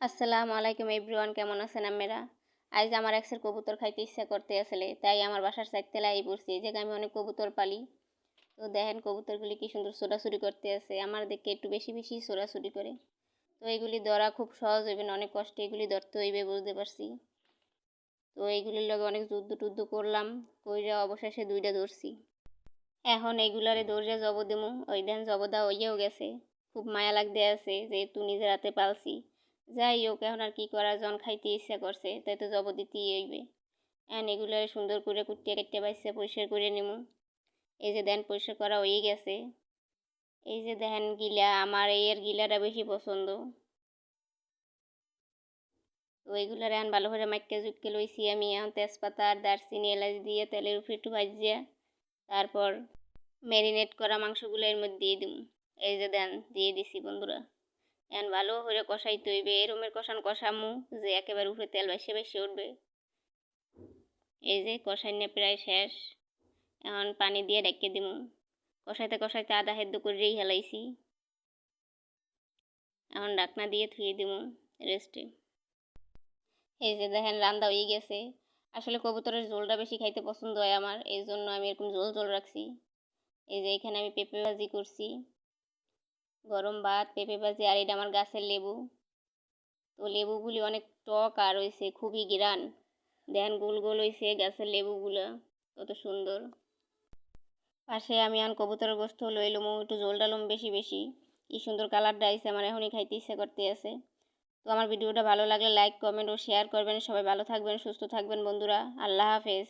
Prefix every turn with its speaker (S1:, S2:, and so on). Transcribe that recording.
S1: আসসালামু আলাইকুম এভরিওয়ান, কেমন আছেন আপনারা আজ আমার এক্সের কবুতর খাইতে ইচ্ছা করতে আসলে, তাই আমার বাসার সাইড তেলাই পড়ছি যে আমি অনেক কবুতর পালি। তো দেখেন কবুতরগুলি কি সুন্দর ছোটাছুটি করতে আছে, আমার দেখে একটু বেশি বেশি ছোটাছুটি করে। তো এইগুলি ধরা খুব সহজ হইবে না, অনেক কষ্টে এগুলি ধরতে হইবে, বুঝতে পারছি। তো এইগুলির লগে অনেক যুদ্ধ টুদ্ধ করলাম, কইরা অবশেষে দুইটা ধরছি। এখন এইগুলারে দৌড়ে জব দেমু, ওই দেন জবদা হইয়াও গেছে, খুব মায়া লাগতে আছে, যেহেতু নিজের হাতে পালছি। যাই হোক, এখন আর কি করা, জন খাইতে ইচ্ছা করছে, তাই তো জব দিতেই হইবে। এখন এগুলো সুন্দর করে কুটিয়ে কাটতে পাইছে পরিষ্কার করে নেব এই যে দেন, পরিষ্কার করা হয়ে গেছে। এই যে দেখেন গিলা, আমার এর গিলাটা বেশি পছন্দ। তো এইগুলার এখন ভালো করে মাইকে জুটকে লইছি আমি। এখন তেজপাতা আর দারচিনি এলাচ দিয়ে তেলের উপরে একটু ভাজিয়া, তারপর ম্যারিনেট করা মাংসগুলো এর মধ্যে দিয়ে দিব এই যে দেন, দিয়ে দিছি বন্ধুরা। এখন ভালো করে কষাইতে হইবে এরমের কষান কষামু যে একেবারে উপরে তেল বেশি বেশি উঠবে। এই যে কষাই কষাইনে প্রায় শেষ। এখন পানি দিয়ে ডেকে দিমু। কষাইতে কষাইতে আদা হেদ্দ করেই হেলাইছি। এখন ডাকনা দিয়ে থুয়ে দিমু রেস্টে। এই যে দেখেন রান্দা হয়ে গেছে। আসলে কবুতরের ঝোলটা বেশি খাইতে পছন্দ হয় আমার, এই জন্য আমি এরকম ঝোল ঝোল রাখছি। এই যে এখানে আমি পেঁপে ভাজি করছি। গরম ভাত, পেঁপে ভাজি আর এটা আমার গাছের লেবু। তো লেবুগুলি অনেক টক আর হয়েছে খুবই গিরান। দেন গোল গোল হয়েছে গাছের লেবুগুলো, কত সুন্দর। পাশে আমি আন কবুতরের গোস্ত লই লমু একটু জোল ডালুম বেশি বেশি। কি সুন্দর কালারটা আইসে আমার এখনই খাইতে ইচ্ছে করতে আছে তো আমার ভিডিওটা ভালো লাগলে লাইক কমেন্ট ও শেয়ার করবেন। সবাই ভালো থাকবেন, সুস্থ থাকবেন বন্ধুরা। আল্লাহ হাফেজ।